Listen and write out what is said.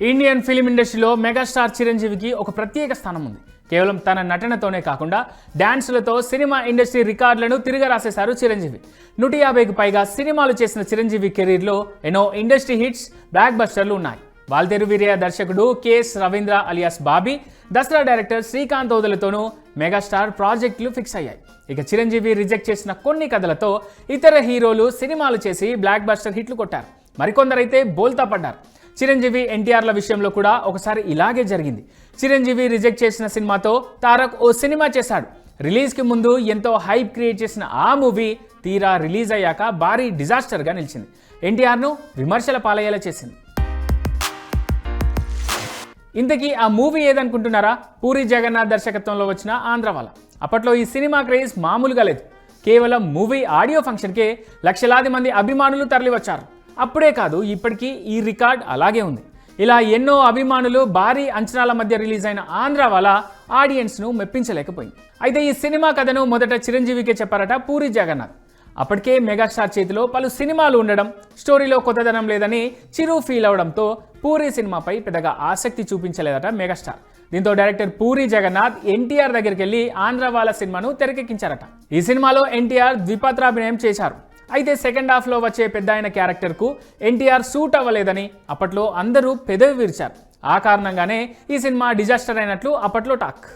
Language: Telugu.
ఇండియన్ ఫిలిం ఇండస్ట్రీలో మెగాస్టార్ చిరంజీవికి ఒక ప్రత్యేక స్థానం ఉంది కేవలం తన నటనతోనే కాకుండా డాన్సులతో సినిమా ఇండస్ట్రీ రికార్డులను తిరగరాసేశారు చిరంజీవి. నూట యాభైకి పైగా సినిమాలు చేసిన చిరంజీవి కెరీర్లో ఎన్నో ఇండస్ట్రీ హిట్స్ బ్లాక్ బస్టర్లు ఉన్నాయి. వాల్తేరు వీరయ్య దర్శకుడు K S Ravindra alias Bobby Dasara director Srikanth ఓదలతోనూ megastar ప్రాజెక్టులు ఫిక్స్ అయ్యాయి. ఇక చిరంజీవి రిజెక్ట్ చేసిన కొన్ని కథలతో ఇతర హీరోలు సినిమాలు చేసి బ్లాక్ బస్టర్ హిట్లు కొట్టారు. మరికొందరైతే బోల్తా పడ్డారు. చిరంజీవి ఎన్టీఆర్ల విషయంలో కూడా ఒకసారి ఇలాగే జరిగింది. చిరంజీవి రిజెక్ట్ చేసిన సినిమాతో తారక్ ఓ సినిమా చేశాడు. రిలీజ్కి ముందు ఎంతో హైప్ క్రియేట్ చేసిన ఆ మూవీ తీరా రిలీజ్ అయ్యాక భారీ డిజాస్టర్గా నిలిచింది. ఎన్టీఆర్ను విమర్శల పాలయ్యేలా చేసింది. ఇంతకీ ఆ మూవీ ఏదనుకుంటున్నారా? పూరి జగన్నాథ్ దర్శకత్వంలో వచ్చిన ఆంధ్రవాల అప్పట్లో ఈ సినిమా క్రేజ్ మామూలుగా లేదు. కేవలం మూవీ ఆడియో ఫంక్షన్కే లక్షలాది మంది అభిమానులు తరలివచ్చారు. అప్పుడే కాదు ఇప్పటికీ ఈ రికార్డ్ అలాగే ఉంది. ఇలా ఎన్నో అభిమానులు భారీ అంచనాల మధ్య రిలీజ్ అయిన ఆంధ్రవాల ఆడియన్స్ను మెప్పించలేకపోయింది. అయితే ఈ సినిమా కథను మొదట చిరంజీవికే చెప్పారట పూరి జగన్నాథ్. అప్పటికే మెగాస్టార్ చేతిలో పలు సినిమాలు ఉండడం స్టోరీలో కొత్తదనం లేదని చిరు ఫీల్ అవడంతో పూరి సినిమాపై పెద్దగా ఆసక్తి చూపించలేదట మెగాస్టార్. దీంతో డైరెక్టర్ పూరి జగన్నాథ్ ఎన్టీఆర్ దగ్గరికి వెళ్ళి ఆంధ్రవాల సినిమాను తెరకెక్కించారట. ఈ సినిమాలో ఎన్టీఆర్ ద్విపాత్రాభినయం చేశారు. అయితే సెకండ్ హాఫ్లో వచ్చే పెద్ద ఆయన క్యారెక్టర్కు ఎన్టీఆర్ సూట్ అవ్వలేదని అప్పట్లో అందరూ పెదవి విరిచారు. ఆ కారణంగానే ఈ సినిమా డిజాస్టర్ అయినట్లు అప్పట్లో టాక్.